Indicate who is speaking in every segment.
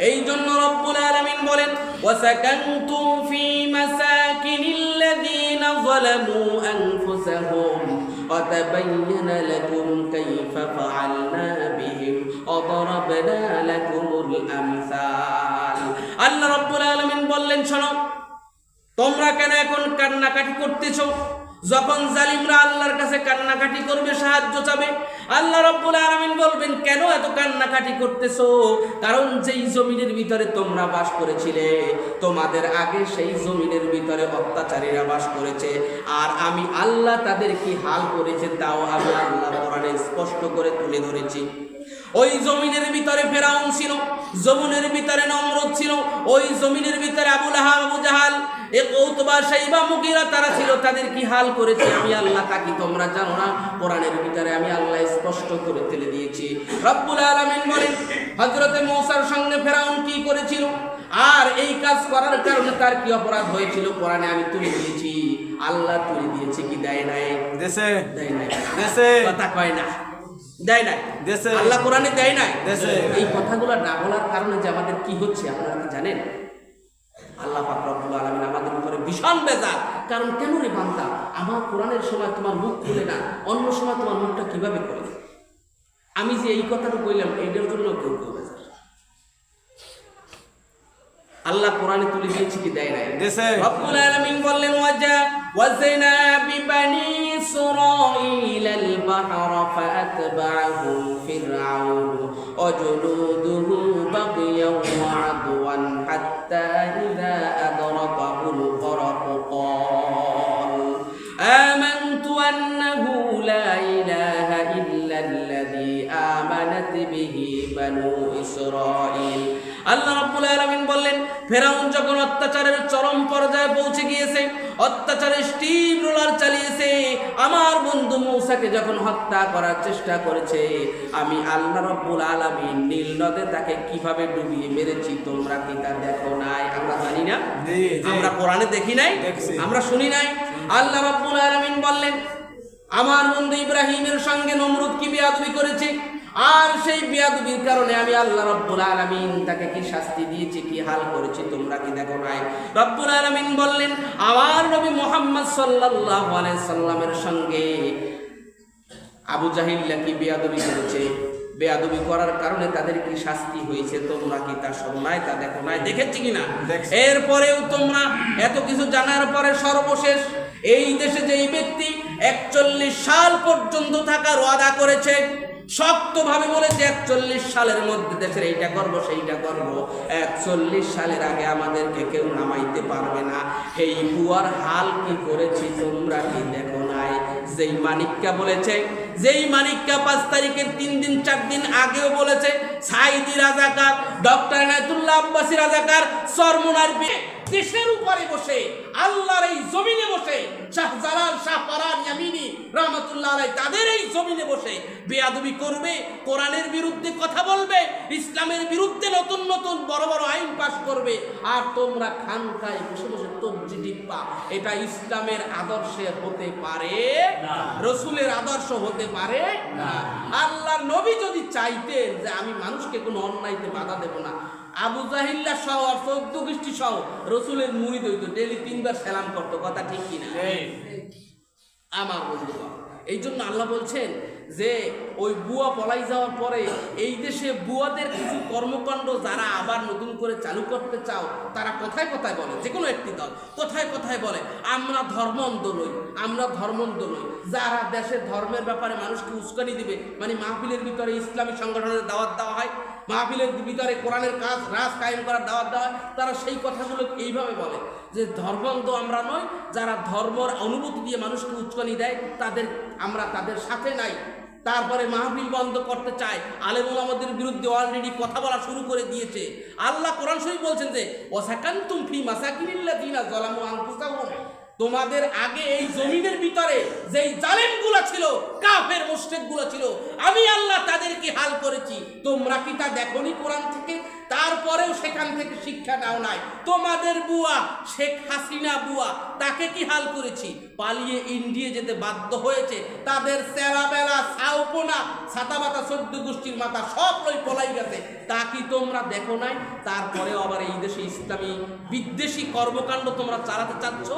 Speaker 1: এই জন্য রব্বুল আলামিন বলেন ওয়াসাকানতুম ফি মাসাকিনিল্লাযীনা যালামু আনফুসাহুম وتبين لكم كيف فعلنا بهم وضربنا لكم الأمثال আল্লাহ রব্বুল আলামিন বললেন শোনো তোমরা কেন এখন কান্নাকাটি করতেছো যখন জালিমরা আল্লাহর কাছে কান্নাকাটি করবে, সাহায্য চাবে, আল্লাহ রব্বুল আলামিন বলবেন, কেন এত কান্নাকাটি করতেছো? কারণ যেই জমিনের ভিতরে তোমরা বাস করেছিলে, তোমাদের আগে সেই জমিনের ভিতরে অত্যাচারীরা বাস করেছে। আর আমি আল্লাহ তাদের কি হাল করেছে, তাও আমি আল্লাহ কোরআনে স্পষ্ট করে তুলে ধরেছি। ওই জমিনের ভিতরে ফেরাউন ছিল, জমিনের ভিতরে নমরুদ ছিল, ওই জমিনের ভিতরে আবুল আহাব জাহাল এ কৌতবা সাইবা মুগিরা তারা ছিল তাদের কি হাল করেছে? আমি আল্লাহ তাকি তোমরা জানো না। কোরআনের ভিতরে আমি আল্লাহ স্পষ্ট করে তুলে দিয়েছি। রব্বুল আলামিন বলেন হযরতে মূসার সঙ্গে ফেরাউন কি করেছিল? আর এই কাজ করার কারণে তার কি অপরাধ হয়েছিল? কোরআনে আমি তুলে দিয়েছি। আল্লাহ তুলে দিয়েছে কি? দেয় নাই।
Speaker 2: দেশে।
Speaker 1: দেয় নাই।
Speaker 2: দেশে।
Speaker 1: কথা কয় না। দেয় নাই।
Speaker 2: দেশে।
Speaker 1: আল্লাহ কোরআনে দেয় নাই।
Speaker 2: দেশে।
Speaker 1: এই কথাগুলো না বলার কারণে যে আমাদের কি হচ্ছে আপনারা কি জানেন? আল্লাহ পাক রব্বুল আমাদের উপরে ভীষণ বেজার। কারণ কেন রে বান্দা? আমার কোরআনের সময় তোমার মুখ খুলে না, অন্য সময় তোমার মুখটা কীভাবে খোলে? আমি যে এই কথাটা কইলাম এটার জন্য কেউ কেউ বেজার আল্লাহ কোরআনে তুলে দিয়েছে কি দেয় নাই
Speaker 2: দেশে
Speaker 1: রব্বুল আলামিন বললেন ওয়াজা ওয়াজাইনা বিবানি ইসরাঈল আল বাহর ফাআতবাআহুম ফিরআউন ওয়াজুলুদুহু বাগিয়ান ওয়া আদওয়ান হাত্তা ইযা আদরাকাহুল গরক قال آمنت أنه لا إله إلا الذي آمنت به بنو إسرائيل আল্লাহ রাব্বুল আলামিন বললেন ফেরাউন যখন অত্যাচারের চরম পর্যায়ে পৌঁছে গিয়েছে অত্যাচারের স্টিম রোলার চালিয়েছে আমার বন্ধু মৌসাকে যখন হত্যা করার চেষ্টা করেছে আমি আল্লাহ রাব্বুল আলামিন নীল নদে তাকে কীভাবে ডুবিয়ে মেরেছি তোমরা কি তা দেখো নাই? আমরা জানি না। আমরা কোরআনে দেখি নাই আমরা শুনি নাই। আল্লাহ রাব্বুল আলামিন বললেন আমার বন্ধু ইব্রাহিমের সঙ্গে নমরুদ কি বিয়াদবি করেছে? আর সেই বিয়াদবির কারণে আমি আল্লাহ রব্বুল আলামিন তাকে কি শাস্তি দিয়েছি কি হাল করেছি তোমরা কি দেখো নাই? রব্বুল আলামিন বললেন আমার নবী মোহাম্মদ সাল্লাল্লাহু আলাইহি সাল্লামের সঙ্গে আবু জাহিল্লা কি বেয়াদবি করেছে? বেয়াদবি করার কারণে তাদের কি শাস্তি হয়েছে তোমরা কি তা শোনো নাই তা দেখো নাই দেখেছি কিনা? এরপরেও তোমরা এত কিছু জানার পরে সর্বশেষ এই দেশে যেই ব্যক্তি একচল্লিশ সাল পর্যন্ত থাকার ওয়াদা করেছে শক্তভাবে বলেছে একচল্লিশ সালের মধ্যে দেশের এইটা করব, সেইটা করব। একচল্লিশ সালের আগে আমাদেরকে কেউ নামাইতে পারবে না। এই বুয়ার হাল কি করেছি তোমরা কি দেখো নাই? যেই মানিককা বলেছে যেই মানিককা পাঁচ তারিখের তিন দিন, চার দিন আগেও বলেছে, সাইদি রাজাকার, ডক্টর নায়তুল্লাহ আব্বাসী রাজাকার সরমুনার বিয়ে দেশের উপরে বসে, আল্লাহর এই জমিনে বসে শাহজালাল শাহ পারান ইয়ামিনী রহমতুল্লাহ আলাই তাদের এই জমিনে বসে বেয়াদবি করবে, কোরআনের বিরুদ্ধে কথা বলবে, ইসলামের বিরুদ্ধে নতুন নতুন বড় বড় আইন পাশ করবে, আর তোমরা খানকায় বসে বসে তবজি ডিব্বা এটা ইসলামের আদর্শে হতে পারে রসুলের আদর্শ হতে পারে? আল্লাহ নবী যদি চাইতেন যে আমি মানুষকে কোনো অন্যায়তে বাধা দেব না আবু জাহিল্লা সহ আর চৌদ্দ গোষ্ঠী সহ রসুলের মুড়ি দইতো ডেলি তিনবার সালাম করতো কথা ঠিক কিনা? আমার বন্ধু এই জন্য আল্লাহ বলছেন যে ওই বুয়া পলাই যাওয়ার পরে এই দেশে বুয়াদের কিছু কর্মকাণ্ড যারা আবার নতুন করে চালু করতে চাও, তারা কোথায় কোথায় বলে যে কোনো একটি দল, কোথায় কোথায় বলে, আমরা ধর্ম অন্ধ নই, আমরা ধর্ম নই। যারা দেশের ধর্মের ব্যাপারে মানুষকে উস্কানি দিবে মানে মাহফিলের ভিতরে ইসলামী সংগঠনের দাওয়াত দেওয়া হয়, মাহফিলের ভিতরে কোরআনের কাজ, রাজ কায়েম করার দাওয়াত দেওয়া হয়, তারা সেই কথাগুলো এইভাবে বলে যে, ধর্মান্ধ আমরা নয় যারা ধর্মর অনুভূতি দিয়ে মানুষকে উচ্চানি দেয়, তাদের, আমরা তাদের সাথে নাই। তারপরে মাহফিল বন্ধ করতে চায়। আলেম আমাদের বিরুদ্ধে অলরেডি কথা বলা শুরু করে দিয়েছে। আল্লাহ কোরআন শরীফ বলছেন যে, ওয়াসাকান্তুম ফি মাসাকিল্লা দিনা আনফুসাহুম। তোমাদের আগে এই জমিনের ভিতরে যেই জালেমগুলো ছিল, কাফের মুশরিকগুলো ছিল, আমি আল্লাহ তাদেরকে হাল করেছি। তোমরা কি তা দেখনি কোরআন থেকে? তারপরেও সেখান থেকে শিক্ষা নাও নাই। তোমাদের বুয়া, শেখ হাসিনা বুয়া, তাকে কি হাল করেছি? পালিয়ে ইন্ডিয়া যেতে বাধ্য হয়েছে, তাদের সেরাবেলা সাউপোনা ছাতাবাতা সদ্য গোষ্ঠীর মাথা সব লই পলাই গেছে। তা কি তোমরা দেখো নাই? তারপরেও আবার এই দেশে ইসলামী বিদ্বেষী কর্মকাণ্ড তোমরা চালাতে চাচ্ছ?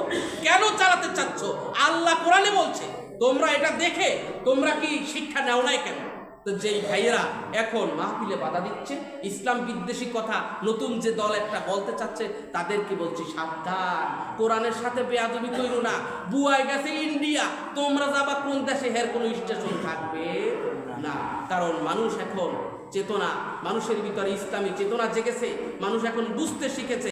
Speaker 1: কেন চালাতে চাচ্ছ? আল্লাহ কোরআনে বলছে, তোমরা এটা দেখে তোমরা কি শিক্ষা নেও নাই কেন? তো যেই ভাইয়েরা এখন মাহফিলে বাধা দিচ্ছে, ইসলাম বিদ্বেষী কথা, নতুন যে দল একটা বলতে চাচ্ছে, তাদেরকে বলছি সাবধান। কোরআনের সাথে বেয়াদবি করো না। বুয়ায় গেছে ইন্ডিয়া, তোমরা যাবা কোন দেশে, হের কোনো স্টেশন থাকবে না। কারণ মানুষ এখন চেতনা, মানুষের ভিতরে ইসলামী চেতনা জেগেছে, মানুষ এখন বুঝতে শিখেছে।